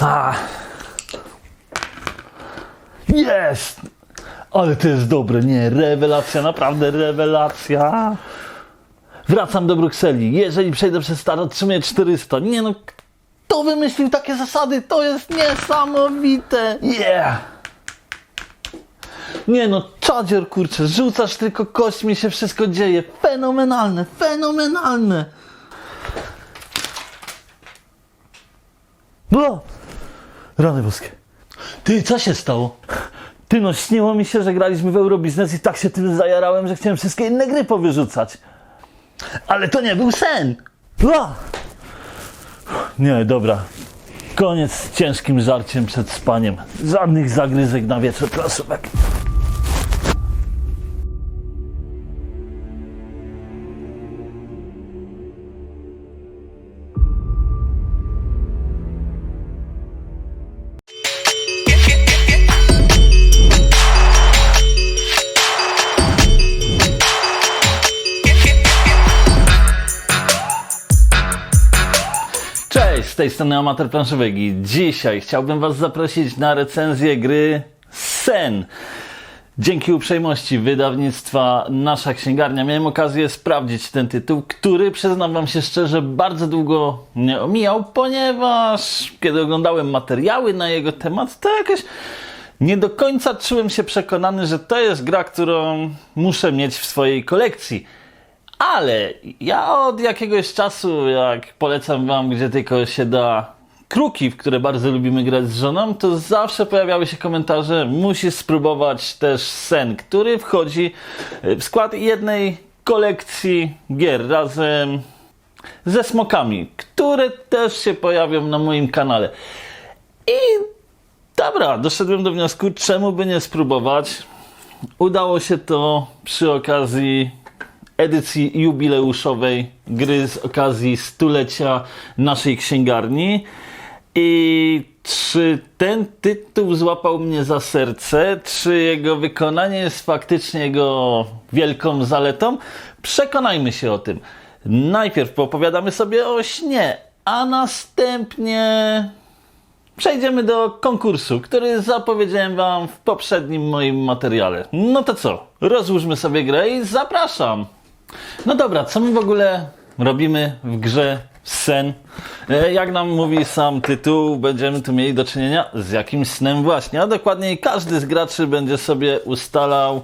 A. Jest! Ale to jest dobre, nie, rewelacja, naprawdę rewelacja. Wracam do Brukseli. Jeżeli przejdę przez start, otrzymuję 400. Nie no, kto wymyślił takie zasady? To jest niesamowite. Yeah! Nie no, czadzior kurczę, rzucasz tylko kośćmi, się wszystko dzieje. Fenomenalne, fenomenalne. No! Rany boskie. Ty, co się stało? Ty no, śniło mi się, że graliśmy w Eurobiznes i tak się tym zajarałem, że chciałem wszystkie inne gry powyrzucać. Ale to nie był sen! A! Nie, dobra. Koniec z ciężkim żarciem przed spaniem. Żadnych zagryzek na wieczór, proszówek. Strony Amator Planszówek i dzisiaj chciałbym Was zaprosić na recenzję gry Sen. Dzięki uprzejmości wydawnictwa Nasza Księgarnia miałem okazję sprawdzić ten tytuł, który przyznam Wam się szczerze bardzo długo mnie omijał, ponieważ kiedy oglądałem materiały na jego temat, to jakoś nie do końca czułem się przekonany, że to jest gra, którą muszę mieć w swojej kolekcji. Ale ja od jakiegoś czasu, jak polecam wam, gdzie tylko się da kruki, w które bardzo lubimy grać z żoną, to zawsze pojawiały się komentarze, musisz spróbować też sen, który wchodzi w skład jednej kolekcji gier razem ze smokami, które też się pojawią na moim kanale. I dobra, doszedłem do wniosku, czemu by nie spróbować. Udało się to przy okazji edycji jubileuszowej gry z okazji stulecia naszej księgarni. I czy ten tytuł złapał mnie za serce? Czy jego wykonanie jest faktycznie jego wielką zaletą? Przekonajmy się o tym. Najpierw popowiadamy sobie o śnie, a następnie przejdziemy do konkursu, który zapowiedziałem Wam w poprzednim moim materiale. No to co? Rozłóżmy sobie grę i zapraszam! No dobra, co my w ogóle robimy w grze sen? E, Jak nam mówi sam tytuł, będziemy tu mieli do czynienia z jakimś snem właśnie, a dokładniej każdy z graczy będzie sobie ustalał,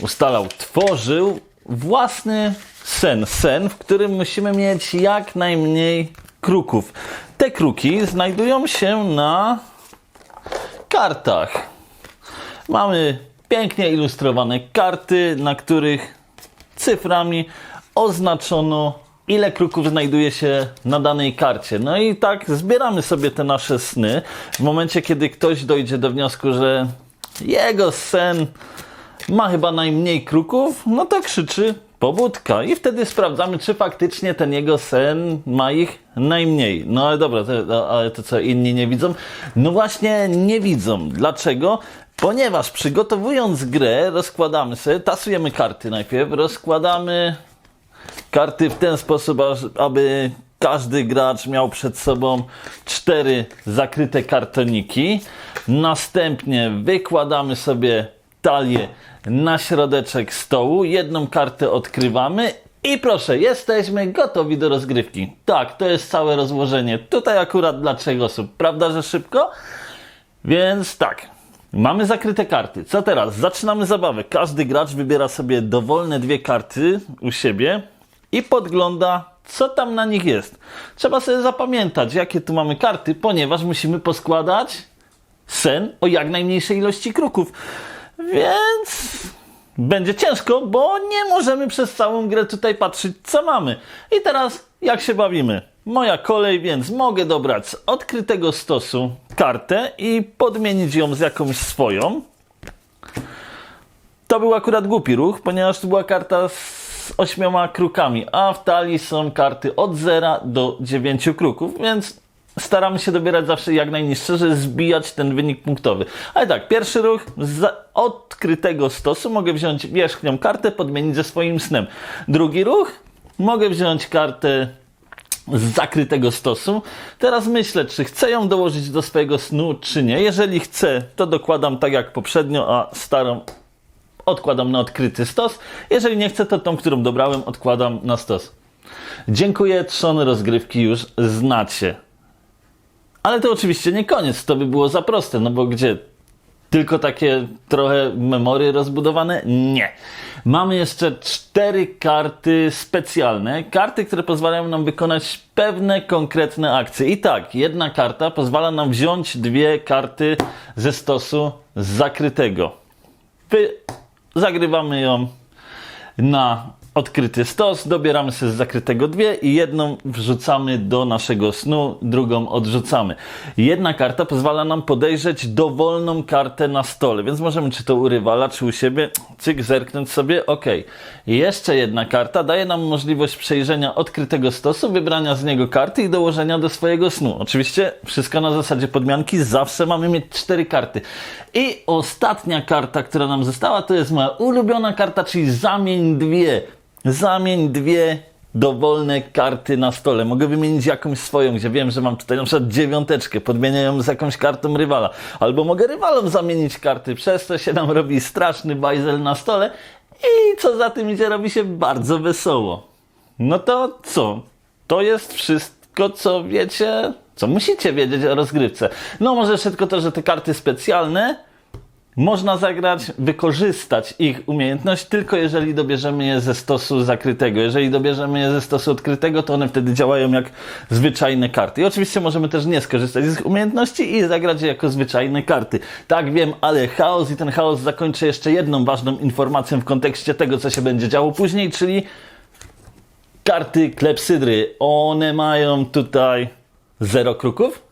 ustalał, tworzył własny sen. Sen, w którym musimy mieć jak najmniej kruków. Te kruki znajdują się na kartach. Mamy pięknie ilustrowane karty, na których cyframi oznaczono, ile kruków znajduje się na danej karcie. No i tak zbieramy sobie te nasze sny. W momencie, kiedy ktoś dojdzie do wniosku, że jego sen ma chyba najmniej kruków, no to krzyczy pobudka. I wtedy sprawdzamy, czy faktycznie ten jego sen ma ich najmniej. No ale dobra, to, ale to co, inni nie widzą? No właśnie, nie widzą. Dlaczego? Ponieważ przygotowując grę, rozkładamy sobie, tasujemy karty najpierw, rozkładamy karty w ten sposób, aby każdy gracz miał przed sobą cztery zakryte kartoniki. Następnie wykładamy sobie talię na środeczek stołu, jedną kartę odkrywamy i proszę, jesteśmy gotowi do rozgrywki. Tak, to jest całe rozłożenie. Tutaj akurat dla trzech osób. Prawda, że szybko? Więc tak, mamy zakryte karty. Co teraz? Zaczynamy zabawę. Każdy gracz wybiera sobie dowolne dwie karty u siebie i podgląda, co tam na nich jest. Trzeba sobie zapamiętać, jakie tu mamy karty, ponieważ musimy poskładać sen o jak najmniejszej ilości kruków. Więc będzie ciężko, bo nie możemy przez całą grę tutaj patrzeć, co mamy. I teraz, jak się bawimy? Moja kolej, więc mogę dobrać z odkrytego stosu kartę i podmienić ją z jakąś swoją. To był akurat głupi ruch, ponieważ to była karta z ośmioma krukami, a w talii są karty od 0 do 9 kruków, więc staramy się dobierać zawsze jak najniższe, żeby zbijać ten wynik punktowy. Ale tak, pierwszy ruch z odkrytego stosu mogę wziąć wierzchnią kartę, podmienić ze swoim snem. Drugi ruch mogę wziąć kartę z zakrytego stosu. Teraz myślę, czy chcę ją dołożyć do swojego snu, czy nie. Jeżeli chcę, to dokładam tak jak poprzednio, a starą odkładam na odkryty stos. Jeżeli nie chcę, to tą, którą dobrałem, odkładam na stos. Dziękuję, trzony rozgrywki już znacie. Ale to oczywiście nie koniec, to by było za proste, no bo gdzie? Tylko takie trochę memory rozbudowane? Nie. Mamy jeszcze cztery karty specjalne. Karty, które pozwalają nam wykonać pewne konkretne akcje. I tak, jedna karta pozwala nam wziąć dwie karty ze stosu zakrytego. Wy zagrywamy ją na odkryty stos, dobieramy sobie z zakrytego dwie i jedną wrzucamy do naszego snu, drugą odrzucamy. Jedna karta pozwala nam podejrzeć dowolną kartę na stole, więc możemy czy to u rywala, czy u siebie, cyk, zerknąć sobie, ok. Jeszcze jedna karta daje nam możliwość przejrzenia odkrytego stosu, wybrania z niego karty i dołożenia do swojego snu. Oczywiście wszystko na zasadzie podmianki, zawsze mamy mieć cztery karty. I ostatnia karta, która nam została, to jest moja ulubiona karta, czyli zamień dwie. Zamień dwie dowolne karty na stole. Mogę wymienić jakąś swoją, gdzie wiem, że mam tutaj na przykład dziewiąteczkę, podmienię ją z jakąś kartą rywala. Albo mogę rywalom zamienić karty, przez to się nam robi straszny bajzel na stole i co za tym idzie, robi się bardzo wesoło. No to co? To jest wszystko, co wiecie, co musicie wiedzieć o rozgrywce. No może tylko to, że te karty specjalne można zagrać, wykorzystać ich umiejętność tylko jeżeli dobierzemy je ze stosu zakrytego. Jeżeli dobierzemy je ze stosu odkrytego, to one wtedy działają jak zwyczajne karty. I oczywiście możemy też nie skorzystać z ich umiejętności i zagrać je jako zwyczajne karty. Tak wiem, ale chaos i ten chaos zakończę jeszcze jedną ważną informacją w kontekście tego, co się będzie działo później, czyli karty klepsydry. One mają tutaj 0 kruków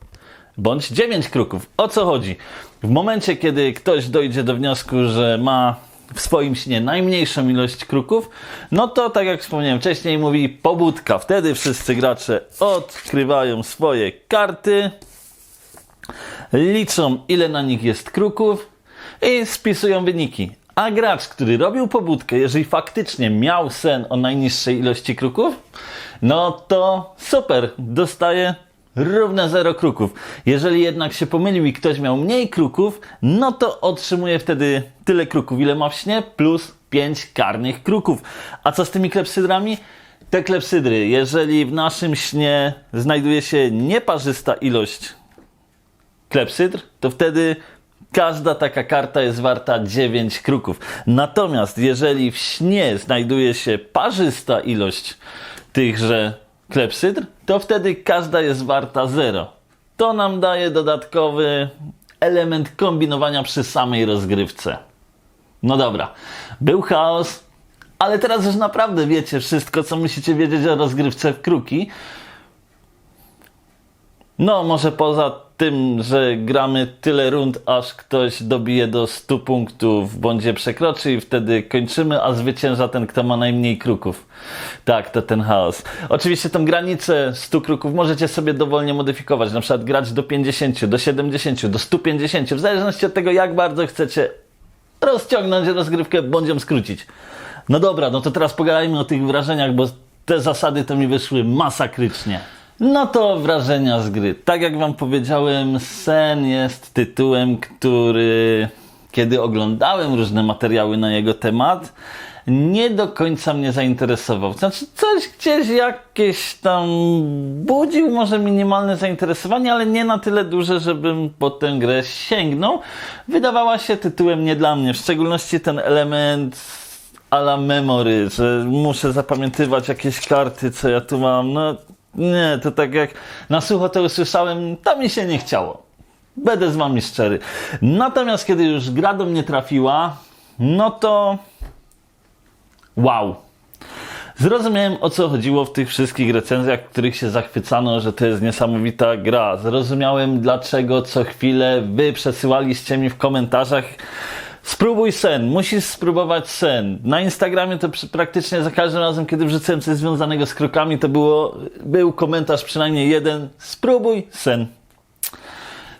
bądź 9 kruków. O co chodzi? W momencie, kiedy ktoś dojdzie do wniosku, że ma w swoim śnie najmniejszą ilość kruków, no to tak jak wspomniałem wcześniej, mówi pobudka. Wtedy wszyscy gracze odkrywają swoje karty, liczą ile na nich jest kruków i spisują wyniki. A gracz, który robił pobudkę, jeżeli faktycznie miał sen o najniższej ilości kruków, no to super, dostaje równe 0 kruków. Jeżeli jednak się pomylił i ktoś miał mniej kruków, no to otrzymuje wtedy tyle kruków, ile ma w śnie, plus 5 karnych kruków. A co z tymi klepsydrami? Te klepsydry, jeżeli w naszym śnie znajduje się nieparzysta ilość klepsydr, to wtedy każda taka karta jest warta 9 kruków. Natomiast jeżeli w śnie znajduje się parzysta ilość tychże klepsydr, to wtedy każda jest warta 0. To nam daje dodatkowy element kombinowania przy samej rozgrywce. No dobra, był chaos, ale teraz już naprawdę wiecie wszystko, co musicie wiedzieć o rozgrywce w kruki. No, może poza tym, że gramy tyle rund, aż ktoś dobije do 100 punktów, bądź je przekroczy i wtedy kończymy, a zwycięża ten, kto ma najmniej kruków. Tak, to ten chaos. Oczywiście tą granicę 100 kruków możecie sobie dowolnie modyfikować, na przykład grać do 50, do 70, do 150, w zależności od tego, jak bardzo chcecie rozciągnąć rozgrywkę, bądź ją skrócić. No dobra, no to teraz pogadajmy o tych wrażeniach, bo te zasady to mi wyszły masakrycznie. No to wrażenia z gry. Tak jak Wam powiedziałem, Sen jest tytułem, który kiedy oglądałem różne materiały na jego temat, nie do końca mnie zainteresował. Znaczy, coś gdzieś jakieś tam budził może minimalne zainteresowanie, ale nie na tyle duże, żebym po tę grę sięgnął. Wydawała się tytułem nie dla mnie, w szczególności ten element a la memory, że muszę zapamiętywać jakieś karty, co ja tu mam. No, nie, to tak jak na sucho to usłyszałem, to mi się nie chciało. Będę z wami szczery. Natomiast kiedy już gra do mnie trafiła, no to wow. Zrozumiałem o co chodziło w tych wszystkich recenzjach, w których się zachwycano, że to jest niesamowita gra. Zrozumiałem dlaczego co chwilę wy przesyłaliście mi w komentarzach Spróbuj sen, musisz spróbować sen. Na Instagramie to praktycznie za każdym razem, kiedy wrzucałem coś związanego z krokami, to było, był komentarz przynajmniej jeden. Spróbuj sen.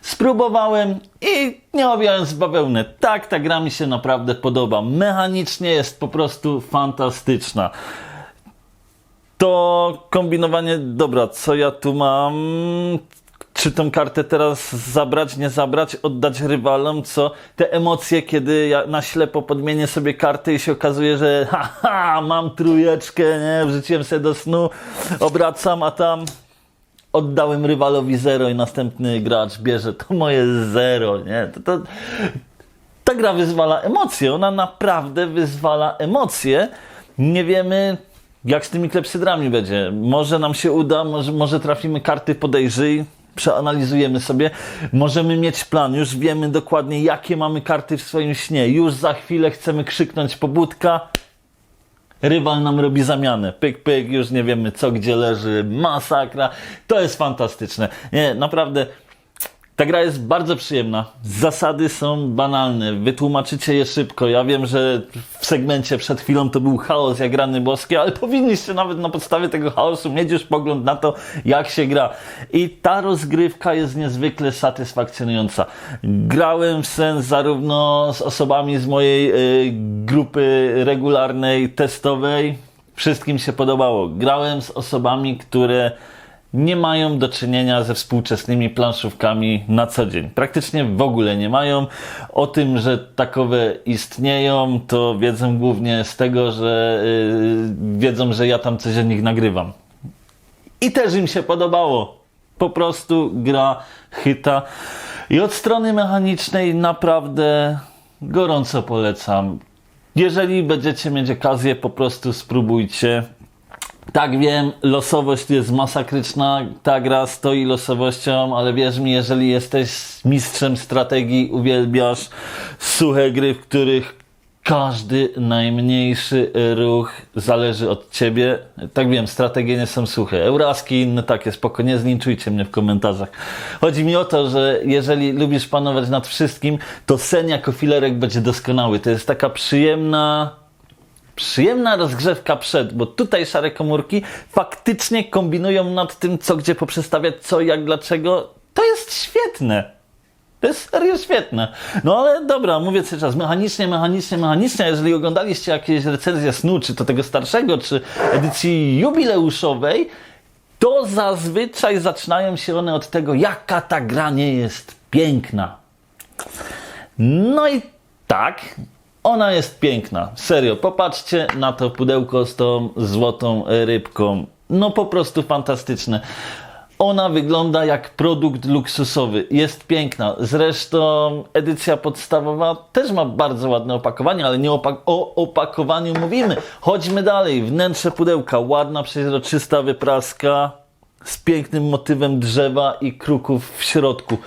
Spróbowałem i nie owijając bawełnę. Tak, ta gra mi się naprawdę podoba. Mechanicznie jest po prostu fantastyczna. to kombinowanie, dobra, co ja tu mam? Czy tą kartę teraz zabrać, nie zabrać, oddać rywalom, co? Te emocje, kiedy ja na ślepo podmienię sobie karty i się okazuje, że haha, mam trójeczkę, nie, wrzuciłem sobie do snu, obracam, a tam oddałem rywalowi zero i następny gracz bierze to moje zero, nie? To, to, ta gra wyzwala emocje, ona naprawdę wyzwala emocje. Nie wiemy, jak z tymi klepsydrami będzie. Może nam się uda, może, może trafimy karty podejrzyj, przeanalizujemy sobie. Możemy mieć plan, już wiemy dokładnie, jakie mamy karty w swoim śnie. Już za chwilę chcemy krzyknąć pobudka. Rywal nam robi zamianę. Pyk, pyk, już nie wiemy co gdzie leży. Masakra. To jest fantastyczne. Nie, naprawdę. Ta gra jest bardzo przyjemna. Zasady są banalne. Wytłumaczycie je szybko. Ja wiem, że w segmencie przed chwilą to był chaos jak rany boskie, ale powinniście nawet na podstawie tego chaosu mieć już pogląd na to, jak się gra. I ta rozgrywka jest niezwykle satysfakcjonująca. Grałem w sen zarówno z osobami z mojej y, grupy regularnej, testowej. Wszystkim się podobało. Grałem z osobami, które nie mają do czynienia ze współczesnymi planszówkami na co dzień. Praktycznie w ogóle nie mają. O tym, że takowe istnieją, to wiedzą głównie z tego, że yy, wiedzą, że ja tam coś o nich nagrywam. I też im się podobało. Po prostu gra chyta. I od strony mechanicznej naprawdę gorąco polecam. Jeżeli będziecie mieć okazję, po prostu spróbujcie. Tak wiem, losowość jest masakryczna, ta gra stoi losowością, ale wierz mi, jeżeli jesteś mistrzem strategii, uwielbiasz suche gry, w których każdy najmniejszy ruch zależy od ciebie. Tak wiem, strategie nie są suche. Euraski inne takie, spoko, nie zlinczujcie mnie w komentarzach. Chodzi mi o to, że jeżeli lubisz panować nad wszystkim, to sen jako filerek będzie doskonały. To jest taka przyjemna, przyjemna rozgrzewka przed, bo tutaj szare komórki faktycznie kombinują nad tym, co gdzie poprzestawiać, co, jak, dlaczego. To jest świetne. To jest serio świetne. No ale dobra, mówię cały czas mechanicznie, mechanicznie, mechanicznie. Jeżeli oglądaliście jakieś recenzje snu, czy to tego starszego, czy edycji jubileuszowej, to zazwyczaj zaczynają się one od tego, jaka ta gra nie jest piękna. No i tak, ona jest piękna. Serio, popatrzcie na to pudełko z tą złotą rybką. No po prostu fantastyczne. Ona wygląda jak produkt luksusowy. Jest piękna. Zresztą edycja podstawowa też ma bardzo ładne opakowanie, ale nie o opakowaniu mówimy. Chodźmy dalej. Wnętrze pudełka. Ładna, przeźroczysta wypraska z pięknym motywem drzewa i kruków w środku.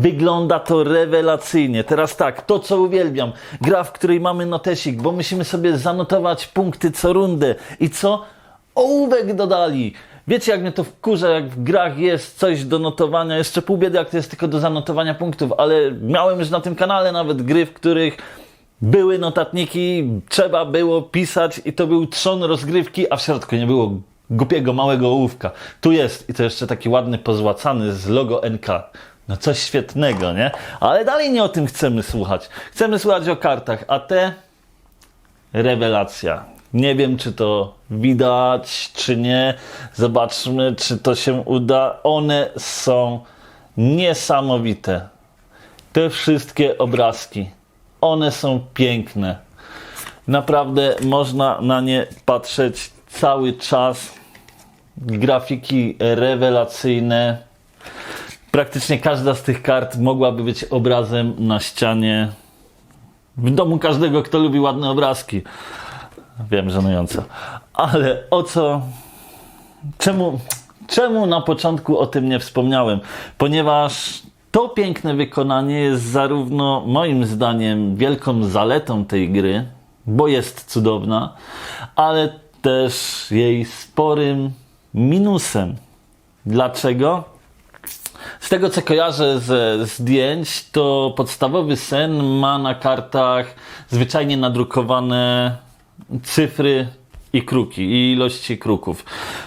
Wygląda to rewelacyjnie. Teraz tak, to co uwielbiam. Gra, w której mamy notesik, bo musimy sobie zanotować punkty co rundę. I co? Ołówek dodali. Wiecie, jak mnie to wkurza, jak w grach jest coś do notowania. Jeszcze pół biedy, jak to jest tylko do zanotowania punktów, ale miałem już na tym kanale nawet gry, w których były notatniki, trzeba było pisać i to był trzon rozgrywki, a w środku nie było głupiego, małego ołówka. Tu jest i to jeszcze taki ładny, pozłacany z logo NK. No coś świetnego, nie? Ale dalej nie o tym chcemy słuchać. Chcemy słuchać o kartach, a te rewelacja. Nie wiem, czy to widać, czy nie. Zobaczmy, czy to się uda. One są niesamowite. Te wszystkie obrazki. One są piękne. Naprawdę można na nie patrzeć cały czas. Grafiki rewelacyjne. Praktycznie każda z tych kart mogłaby być obrazem na ścianie w domu każdego, kto lubi ładne obrazki. Wiem, żenująco. Ale o co. Czemu, czemu na początku o tym nie wspomniałem? Ponieważ to piękne wykonanie jest zarówno moim zdaniem wielką zaletą tej gry, bo jest cudowna, ale też jej sporym minusem. Dlaczego? Z tego co kojarzę ze zdjęć, to podstawowy sen ma na kartach zwyczajnie nadrukowane cyfry i kruki, i ilości kruków.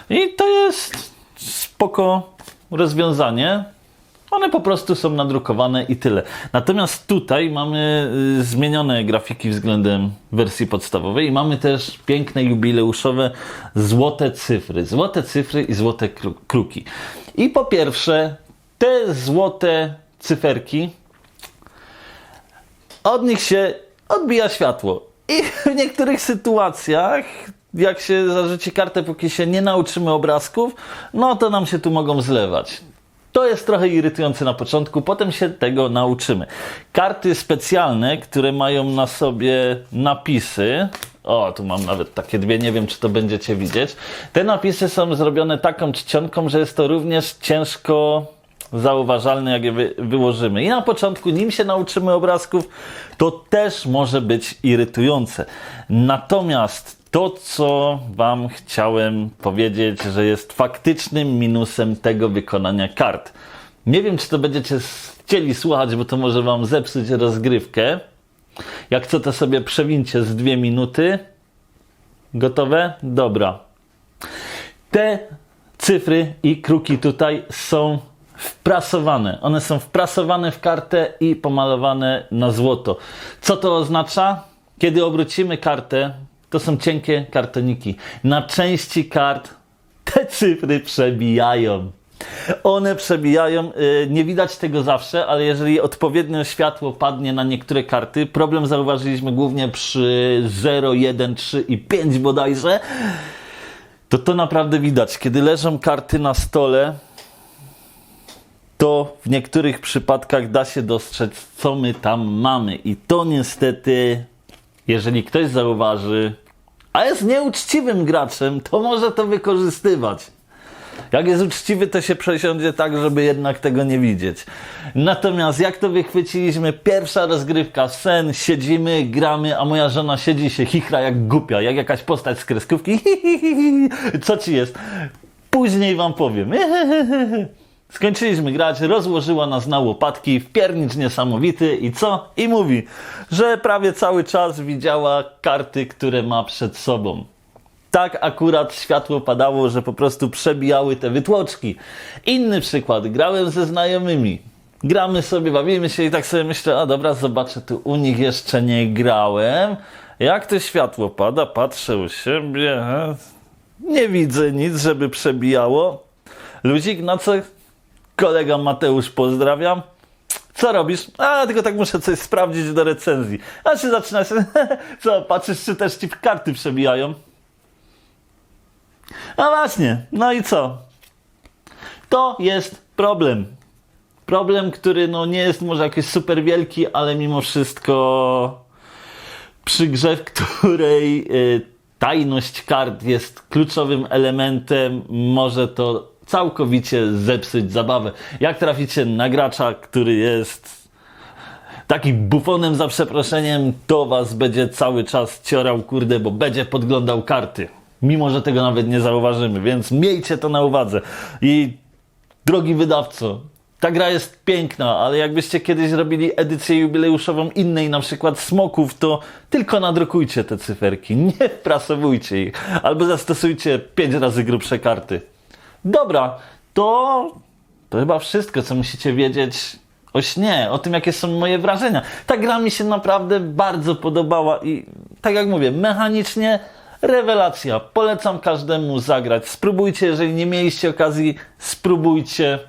I to jest spoko rozwiązanie, One po prostu są nadrukowane i tyle. Natomiast tutaj mamy y, zmienione grafiki względem wersji podstawowej i mamy też piękne jubileuszowe złote cyfry. Złote cyfry i złote kru- kruki. I po pierwsze, te złote cyferki od nich się odbija światło. I w niektórych sytuacjach, jak się zażycie kartę, póki się nie nauczymy obrazków, no to nam się tu mogą zlewać. To jest trochę irytujące na początku, potem się tego nauczymy. Karty specjalne, które mają na sobie napisy. O, tu mam nawet takie dwie, nie wiem czy to będziecie widzieć. Te napisy są zrobione taką czcionką, że jest to również ciężko zauważalne, jak je wy, wyłożymy. I na początku, nim się nauczymy obrazków, to też może być irytujące. Natomiast to, co Wam chciałem powiedzieć, że jest faktycznym minusem tego wykonania kart. Nie wiem, czy to będziecie chcieli słuchać, bo to może Wam zepsuć rozgrywkę. Jak co, to sobie przewincie z dwie minuty. Gotowe? Dobra. Te cyfry i kruki tutaj są wprasowane. One są wprasowane w kartę i pomalowane na złoto. Co to oznacza? Kiedy obrócimy kartę, to są cienkie kartoniki. Na części kart te cyfry przebijają. One przebijają, y, nie widać tego zawsze, ale jeżeli odpowiednio światło padnie na niektóre karty, problem zauważyliśmy głównie przy 0, 1, 3 i 5 bodajże, to to naprawdę widać. Kiedy leżą karty na stole, to w niektórych przypadkach da się dostrzec, co my tam mamy. I to niestety, jeżeli ktoś zauważy, a jest nieuczciwym graczem, to może to wykorzystywać. Jak jest uczciwy, to się przesiądzie tak, żeby jednak tego nie widzieć. Natomiast jak to wychwyciliśmy, pierwsza rozgrywka, sen, siedzimy, gramy, a moja żona siedzi się chichra jak głupia, jak jakaś postać z kreskówki. Co ci jest? Później wam powiem. Skończyliśmy grać, rozłożyła nas na łopatki, wpiernicz niesamowity i co? I mówi, że prawie cały czas widziała karty, które ma przed sobą. Tak akurat światło padało, że po prostu przebijały te wytłoczki. Inny przykład, grałem ze znajomymi. Gramy sobie, bawimy się i tak sobie myślę, a dobra, zobaczę, tu u nich jeszcze nie grałem. Jak to światło pada, patrzę u siebie, nie widzę nic, żeby przebijało. Luzik, na co kolega Mateusz pozdrawiam. Co robisz? A, tylko tak muszę coś sprawdzić do recenzji. A się zaczyna się, co, patrzysz, czy też ci karty przebijają? No właśnie, no i co? To jest problem. Problem, który no nie jest może jakiś super wielki, ale mimo wszystko przy grze, w której y, tajność kart jest kluczowym elementem, może to całkowicie zepsuć zabawę. Jak traficie na gracza, który jest takim bufonem za przeproszeniem, to was będzie cały czas ciorał, kurde, bo będzie podglądał karty. Mimo, że tego nawet nie zauważymy, więc miejcie to na uwadze. I drogi wydawco, ta gra jest piękna, ale jakbyście kiedyś robili edycję jubileuszową innej, na przykład smoków, to tylko nadrukujcie te cyferki, nie wprasowujcie ich, albo zastosujcie pięć razy grubsze karty. Dobra, to, to chyba wszystko, co musicie wiedzieć o śnie, o tym, jakie są moje wrażenia. Ta gra mi się naprawdę bardzo podobała i tak jak mówię, mechanicznie rewelacja. Polecam każdemu zagrać. Spróbujcie, jeżeli nie mieliście okazji, spróbujcie.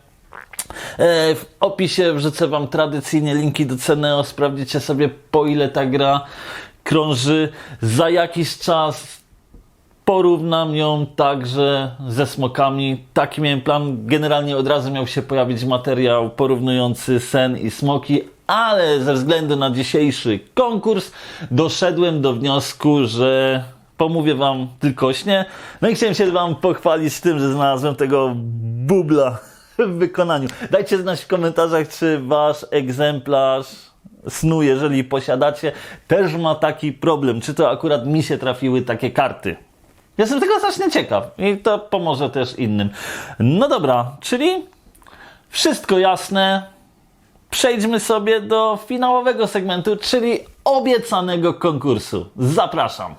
E, W opisie wrzucę Wam tradycyjnie linki do Ceneo. Sprawdzicie sobie, po ile ta gra krąży. Za jakiś czas Porównam ją także ze smokami. Taki miałem plan. Generalnie od razu miał się pojawić materiał porównujący sen i smoki, ale ze względu na dzisiejszy konkurs doszedłem do wniosku, że pomówię Wam tylko śnie. No i chciałem się Wam pochwalić tym, że znalazłem tego bubla w wykonaniu. Dajcie znać w komentarzach, czy Wasz egzemplarz snu, jeżeli posiadacie, też ma taki problem. Czy to akurat mi się trafiły takie karty? Jestem tego strasznie ciekaw i to pomoże też innym. No dobra, czyli wszystko jasne. Przejdźmy sobie do finałowego segmentu, czyli obiecanego konkursu. Zapraszam.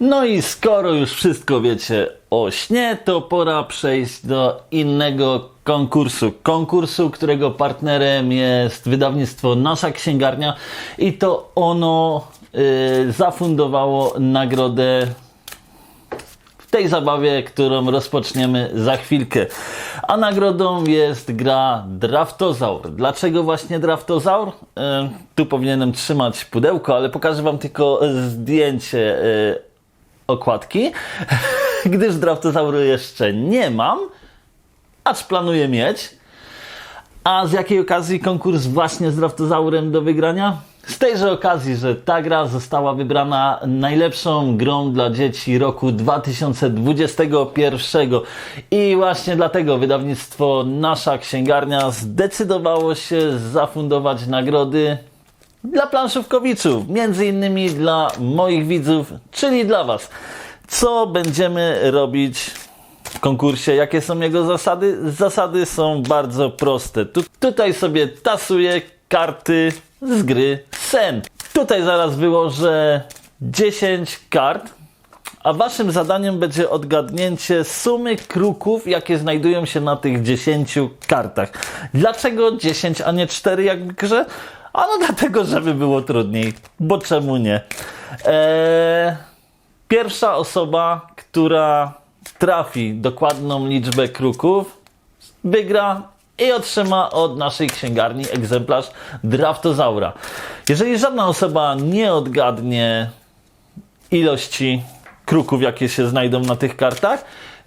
No i skoro już wszystko wiecie o śnie, to pora przejść do innego konkursu. Konkursu, którego partnerem jest wydawnictwo Nasza Księgarnia i to ono y, zafundowało nagrodę tej zabawie, którą rozpoczniemy za chwilkę. A nagrodą jest gra Draftozaur. Dlaczego właśnie Draftozaur? E, tu powinienem trzymać pudełko, ale pokażę Wam tylko zdjęcie e, okładki, gdyż Draftozauru jeszcze nie mam, acz planuję mieć. A z jakiej okazji konkurs właśnie z Draftozaurem do wygrania? Z tejże okazji, że ta gra została wybrana najlepszą grą dla dzieci roku 2021. I właśnie dlatego wydawnictwo Nasza Księgarnia zdecydowało się zafundować nagrody dla planszówkowiczów, między innymi dla moich widzów, czyli dla Was. Co będziemy robić w konkursie. Jakie są jego zasady? Zasady są bardzo proste. Tu, tutaj sobie tasuję karty z gry Sen. Tutaj zaraz wyłożę 10 kart, a waszym zadaniem będzie odgadnięcie sumy kruków, jakie znajdują się na tych 10 kartach. Dlaczego 10, a nie 4 jak w grze? Ano dlatego, żeby było trudniej, bo czemu nie? Eee, pierwsza osoba, która trafi dokładną liczbę kruków, wygra i otrzyma od naszej księgarni egzemplarz Draftozaura. Jeżeli żadna osoba nie odgadnie ilości kruków, jakie się znajdą na tych kartach,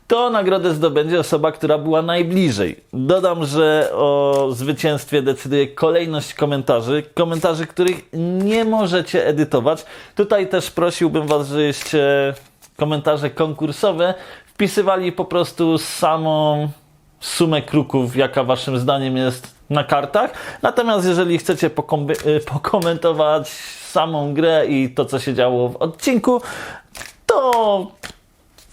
to nagrodę zdobędzie osoba, która była najbliżej. Dodam, że o zwycięstwie decyduje kolejność komentarzy, komentarzy, których nie możecie edytować. Tutaj też prosiłbym Was, żebyście komentarze konkursowe wpisywali po prostu samą sumę kruków, jaka Waszym zdaniem jest na kartach. Natomiast jeżeli chcecie y, pokomentować samą grę i to, co się działo w odcinku, to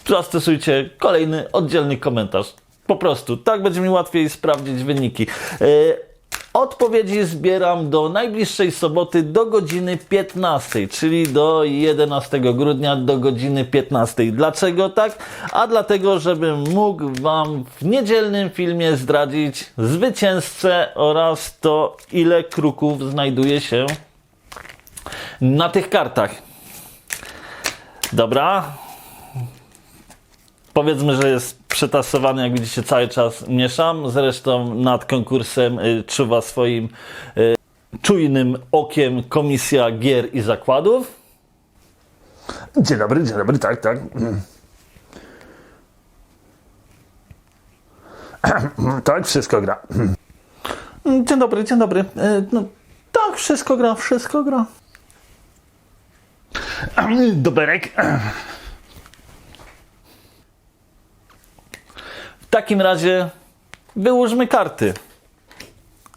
zastosujcie kolejny oddzielny komentarz. Po prostu, tak będzie mi łatwiej sprawdzić wyniki. Yy, Odpowiedzi zbieram do najbliższej soboty do godziny 15, czyli do 11 grudnia do godziny 15. Dlaczego tak? A dlatego, żebym mógł Wam w niedzielnym filmie zdradzić zwycięzcę oraz to, ile kruków znajduje się na tych kartach. Dobra, Powiedzmy, że jest przetasowany, jak widzicie, cały czas mieszam. Zresztą nad konkursem y, czuwa swoim y, czujnym okiem Komisja Gier i Zakładów. Dzień dobry, dzień dobry, tak, tak. Tak, wszystko gra. Dzień dobry, dzień dobry. Y, No, tak, wszystko gra, wszystko gra. Doberek. W takim razie wyłóżmy karty.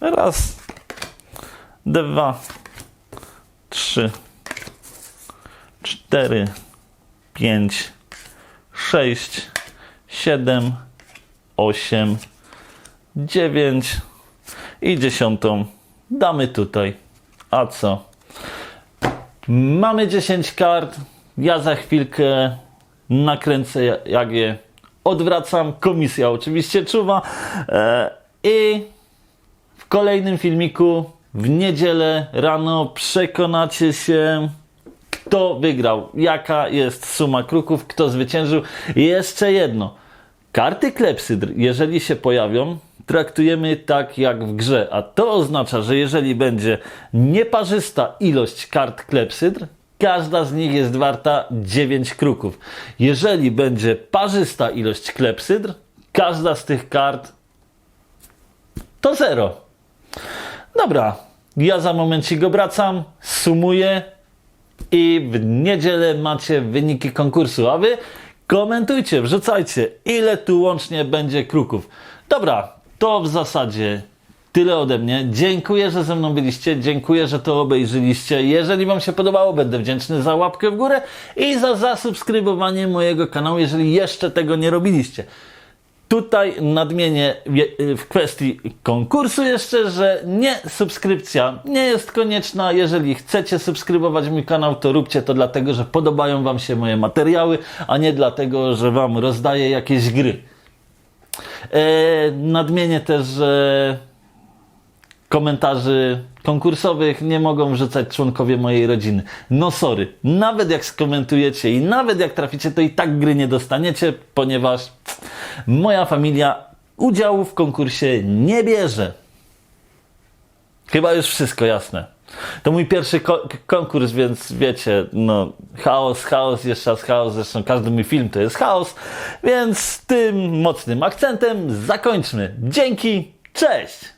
Raz, dwa, trzy, cztery, pięć, sześć, siedem, osiem, dziewięć i dziesiątą damy tutaj. A co? Mamy 10 kart. Ja za chwilkę nakręcę, jak je odwracam. Komisja oczywiście czuwa. E, I w kolejnym filmiku w niedzielę rano przekonacie się, kto wygrał, jaka jest suma kruków, kto zwyciężył. I jeszcze jedno. Karty klepsydr, jeżeli się pojawią, traktujemy tak jak w grze, a to oznacza, że jeżeli będzie nieparzysta ilość kart klepsydr, każda z nich jest warta 9 kruków. Jeżeli będzie parzysta ilość klepsydr, każda z tych kart to zero. Dobra, ja za momencik obracam, sumuję i w niedzielę macie wyniki konkursu, a wy komentujcie, wrzucajcie, ile tu łącznie będzie kruków. Dobra, to w zasadzie tyle ode mnie. Dziękuję, że ze mną byliście, dziękuję, że to obejrzyliście. Jeżeli Wam się podobało, będę wdzięczny za łapkę w górę i za zasubskrybowanie mojego kanału, jeżeli jeszcze tego nie robiliście. Tutaj nadmienię je- w kwestii konkursu jeszcze, że nie subskrypcja nie jest konieczna. Jeżeli chcecie subskrybować mój kanał, to róbcie to dlatego, że podobają Wam się moje materiały, a nie dlatego, że Wam rozdaję jakieś gry. E, nadmienię też, że komentarzy konkursowych nie mogą wrzucać członkowie mojej rodziny. No sorry, nawet jak skomentujecie i nawet jak traficie, to i tak gry nie dostaniecie, ponieważ moja familia udziału w konkursie nie bierze. Chyba już wszystko jasne. To mój pierwszy ko- konkurs, więc wiecie, no chaos, chaos, jeszcze raz chaos, zresztą każdy mój film to jest chaos, więc tym mocnym akcentem zakończmy. Dzięki, cześć!